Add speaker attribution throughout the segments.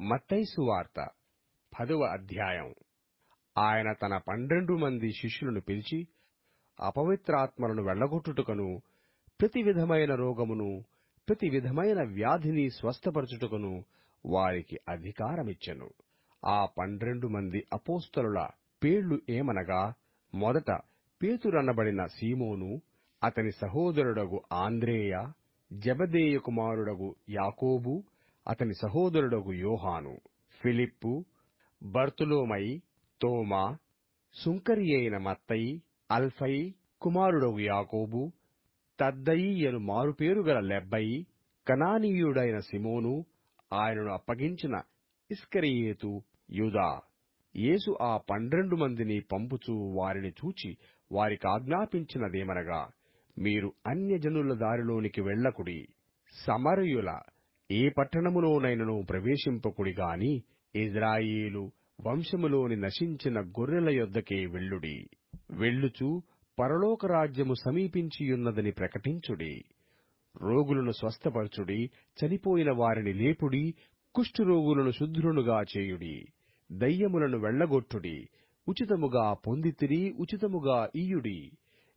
Speaker 1: మత్తైసు వార్త పదవ అధ్యాయం. ఆయన తన పన్నెండు మంది శిష్యులను పిలిచి అపవిత్రాత్మలను వెళ్ళగొట్టుటకును ప్రతి విధమైన రోగమును ప్రతి విధమైన వ్యాధిని స్వస్థపరచుటకును వారికి అధికారమిచ్చెను. ఆ పన్నెండు మంది అపోస్తలుల పేర్లు ఏమనగా మొదట పేతురనబడిన సీమోను అతని సహోదరుడగు ఆంద్రేయ జబదేయ కుమారుడగు యాకోబు అతని సహోదరుడగు యోహాను ఫిలిప్పు బర్తులోమై తోమా సుంకరి అయిన మత్తయి అల్ఫయి కుమారుడగు యాకోబు తద్దయి అను మారుపేరు గల లెబ్బయి కనానీయుడైన సిమోను ఆయనను అప్పగించిన ఇస్కరియేతు యుదా. యేసు ఆ పన్నెండు మందిని పంపుచూ వారిని చూచి వారికి ఆజ్ఞాపించినదేమనగా మీరు అన్యజనుల దారిలోనికి వెళ్ళకుడి సమరయుల ఏ పట్టణములోనైనను ప్రవేశింపకుడి గాని ఇజ్రాయేలు వంశములోని నశించిన గొర్రెల యొద్దకే వెళ్ళుడి. వెళ్ళుచు పరలోక రాజ్యము సమీపించియున్నదని ప్రకటించుడి. రోగులను స్వస్థపరచుడి చనిపోయిన వారిని లేపుడి కుష్ఠరోగులను శుద్ధులుగా చేయుడి దయ్యములను వెళ్ళగొట్టుడి ఉచితముగా పొందితిరి ఉచితముగా ఇయుడి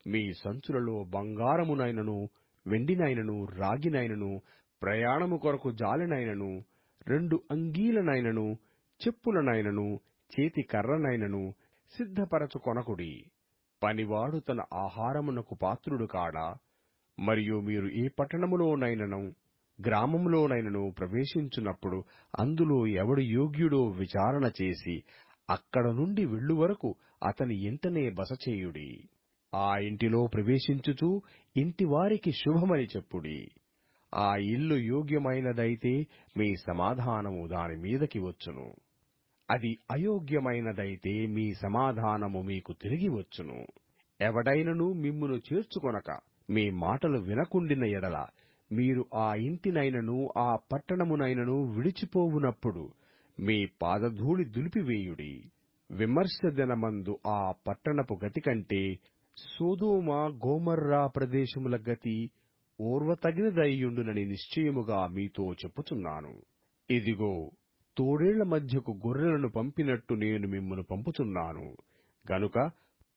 Speaker 1: మీ సంచులలో బంగారమునైనను వెండినైనను రాగినైనను ప్రయాణము కొరకు జాలినైనను రెండు అంగీలనైనను చెప్పులనైనను చేతి కర్రనైనను సిద్ధపరచుకొనకుడి. పనివాడు తన ఆహారమునకు పాత్రుడు కాడా? మరియు మీరు ఏ పట్టణములోనైనను గ్రామంలోనైనను ప్రవేశించున్నప్పుడు అందులో ఎవడు యోగ్యుడో విచారణ చేసి అక్కడ నుండి వెళ్ళు వరకు అతని ఇంటనే బస చేయుడి. ఆ ఇంటిలో ప్రవేశించుచూ ఇంటివారికి శుభమని చెప్పుడి. ఆ ఇల్లు యోగ్యమైనదైతే మీ సమాధానము దాని మీదకి వచ్చును. అది అయోగ్యమైనదైతే మీ సమాధానము మీకు తిరిగి వచ్చును. ఎవడైనను మిమ్మును చేర్చుకొనక మీ మాటలు వినకుండిన ఎడల మీరు ఆ ఇంటినైనను ఆ పట్టణమునైనను విడిచిపోవునప్పుడు మీ పాదధూళి దులిపివేయుడి. విమర్శ దినమందు ఆ పట్టణపు గతి కంటే సోదోమ గోమర్రా ప్రదేశముల గతి ఓర్వతగినదయ్యుండునని నిశ్చయముగా మీతో చెప్పుచున్నాను. ఇదిగో తోడేళ్ళ మధ్యకు గొర్రెలను పంపినట్టు నేను మిమ్మును పంపుచున్నాను. గనుక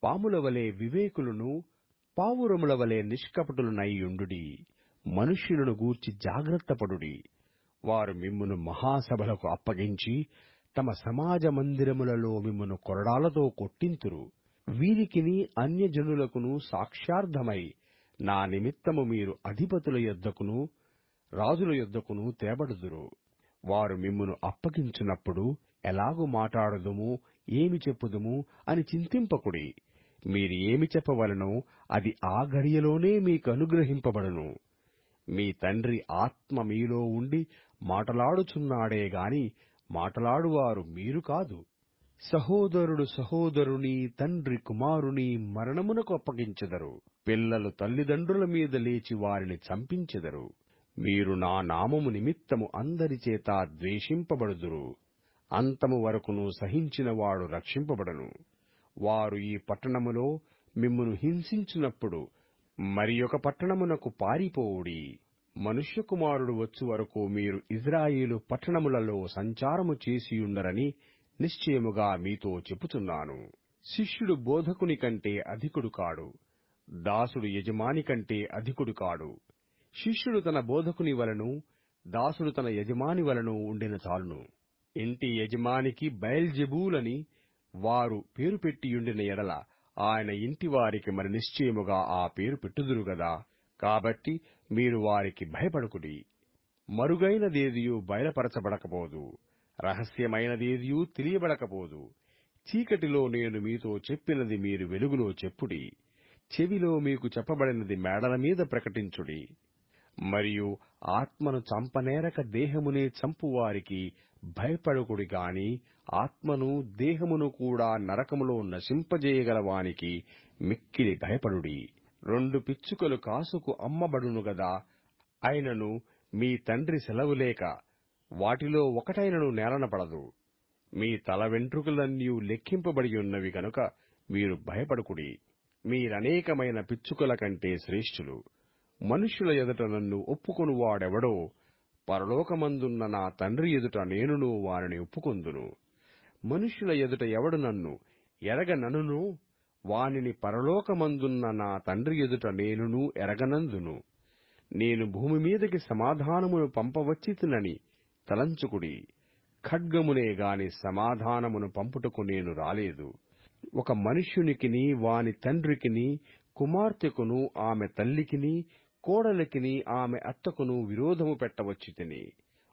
Speaker 1: పాముల వలె వివేకులను పావురముల వలె నిష్కపటులనయ్యుండుడి. మనుష్యులను గూర్చి జాగ్రత్తపడుడి. వారు మిమ్మును మహాసభలకు అప్పగించి తమ సమాజ మందిరములలో మిమ్మును కొరడాలతో కొట్టింతురు. వీరికిని అన్యజనులకును సాక్ష్యార్థమై నా నిమిత్తము మీరు అధిపతుల యొద్దకును రాజుల యొద్దకును తేబడుదురు. వారు మిమ్మును అప్పగించినప్పుడు ఎలాగు మాట్లాడదుము ఏమి చెప్పుదుము అని చింతింపకుడి. మీరు ఏమి చెప్పవలను అది ఆ గడియలోనే మీకు అనుగ్రహింపబడును. మీ తండ్రి ఆత్మ మీలో ఉండి మాటలాడుచున్నాడే గాని మాటలాడువారు మీరు కాదు. సహోదరుడు సహోదరుని తండ్రి కుమారుని మరణమునకు అప్పగించెదరు. పిల్లలు తల్లిదండ్రుల మీద లేచి వారిని చంపించెదరు. మీరు నా నామము నిమిత్తము అందరి చేత ద్వేషింపబడుదురు. అంతము వరకును సహించినవాడు రక్షింపబడను. వారు ఈ పట్టణములో మిమ్మును హింసించినప్పుడు మరి ఒక పట్టణమునకు పారిపోవుడి. మనుష్య కుమారుడు వచ్చు వరకు మీరు ఇజ్రాయిలు పట్టణములలో సంచారము చేసియుండరని నిశ్చయముగా మీతో చెప్పుచున్నాను. శిష్యుడు బోధకుని కంటే అధికుడు కాడు. దాసుడు యజమాని కంటే అధికుడు కాడు. శిష్యుడు తన బోధకుని వలను దాసుడు తన యజమాని వలను ఉండిన చాలును. ఇంటి యజమానికి బయల్జెబూలని వారు పేరు పెట్టియుండిన ఎడల ఆయన ఇంటి వారికి మరి నిశ్చయముగా ఆ పేరు పెట్టుదురు గదా. కాబట్టి మీరు వారికి భయపడకుడి. మరుగైనదేదియు బయలుపరచబడకపోదు. రహస్యమైనదేదియూ తెలియబడకపోదు. చీకటిలో నేను మీతో చెప్పినది మీరు వెలుగులో చెప్పుడి. చెవిలో మీకు చెప్పబడినది మేడల మీద ప్రకటించుడి. మరియు ఆత్మను చంపనేరక దేహమునే చంపువారికి భయపడకుడి గాని ఆత్మను దేహమును కూడా నరకములో నశింపజేయగలవానికి మిక్కిలి భయపడుడి. రెండు పిచ్చుకలు కాసుకు అమ్మబడును గదా అయినను మీ తండ్రి సెలవు లేక వాటిలో ఒకటైనను నేలన పడదు. మీ తల వెంట్రుకలన్నీ లెక్కింపబడి ఉన్నవి గనుక మీరు భయపడకుడి. మీరనేకమైన పిచ్చుకల కంటే శ్రేష్ఠులు. మనుష్యుల ఎదుట నన్ను ఒప్పుకొనువాడెవడో పరలోకమందున్న నా తండ్రి ఎదుట నేనును వారిని ఒప్పుకొందును. మనుష్యుల ఎదుట ఎవడు నన్ను ఎరగననును? వానిని పరలోకమందున్న నా తండ్రి ఎదుట నేనును ఎరగనందును. నేను భూమి మీదకి సమాధానమును పంపవచ్చితునని తలంచుకుడి ఖడ్గమునే గాని సమాధానమును పంపుటకు నేను రాలేదు. ఒక మనుష్యునికిని వాని తండ్రికిని కుమార్తెకును ఆమె తల్లికిని కోడలికిని ఆమె అత్తకును విరోధము పెట్టవచ్చి తిని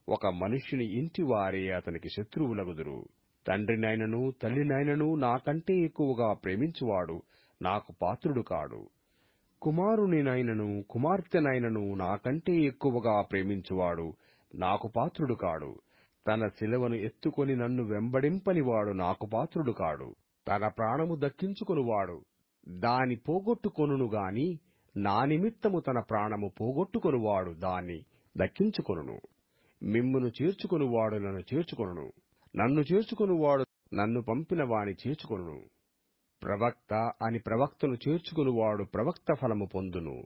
Speaker 1: ఒక మనుష్యుని ఇంటి వారే అతనికి శత్రువులగుదురు. తండ్రినైనను తల్లినైనను నాకంటే ఎక్కువగా ప్రేమించువాడు నాకు పాత్రుడు కాడు. కుమారునినైనను కుమార్తెనైనను నాకంటే ఎక్కువగా ప్రేమించువాడు నాకు పాత్రుడు కాడు. తన శిలవను ఎత్తుకొని నన్ను వెంబడింపనివాడు నాకు పాత్రుడు కాడు. తన ప్రాణము దక్కించుకొనువాడు. దాని పోగొట్టుకొనును గాని నా నిమిత్తము తన ప్రాణము పోగొట్టుకొనువాడు దాన్ని దక్కించుకొనును. మిమ్మును చేర్చుకొనువాడు నన్ను చేర్చుకొనును. నన్ను చేర్చుకొనువాడు నన్ను పంపిన వాని చేర్చుకొనును. ప్రవక్త అని ప్రవక్తను చేర్చుకునివాడు ప్రవక్త ఫలము పొందును.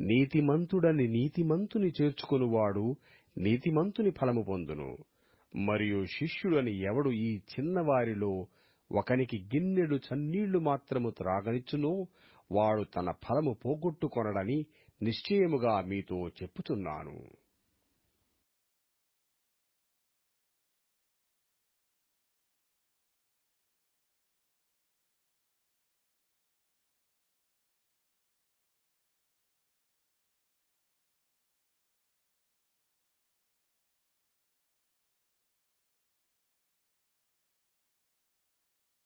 Speaker 1: నీతిమంతుడని నీతిమంతుని చేర్చుకొనువాడు నీతిమంతుని ఫలము పొందును. మరియు శిష్యుడని ఎవడు ఈ చిన్నవారిలో ఒకనికి గిన్నెడు చన్నీళ్ళు మాత్రము త్రాగనిచ్చునో వాడు తన ఫలము పోగొట్టుకొనడని నిశ్చయముగా మీతో చెప్పుచున్నాను